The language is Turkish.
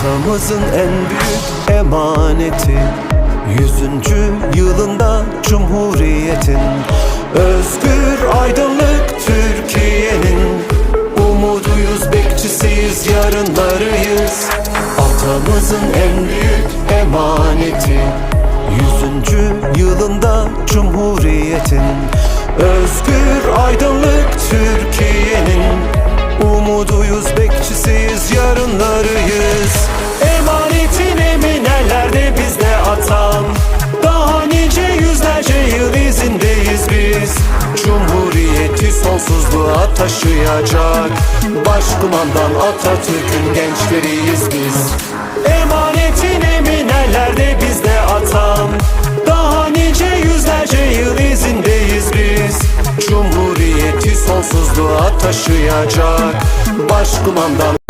Atamızın en büyük emaneti Yüzüncü yılında Cumhuriyet'in. Özgür aydınlık Türkiye'nin. Umuduyuz, bekçisiyiz, yarınlarıyız. Atamızın en büyük emaneti Yüzüncü yılında Cumhuriyet'in. Özgür aydınlık Türkiye'nin. Umuduyuz, bekçisiyiz, yarınlarıyız sonsuzluğa taşıyacak. Başkumandan Atatürk'ün gençleriyiz biz. Emanetin eminelerde bizde atam Daha nice yüzlerce yıl izindeyiz biz. Cumhuriyeti sonsuzluğa taşıyacak. Başkumandan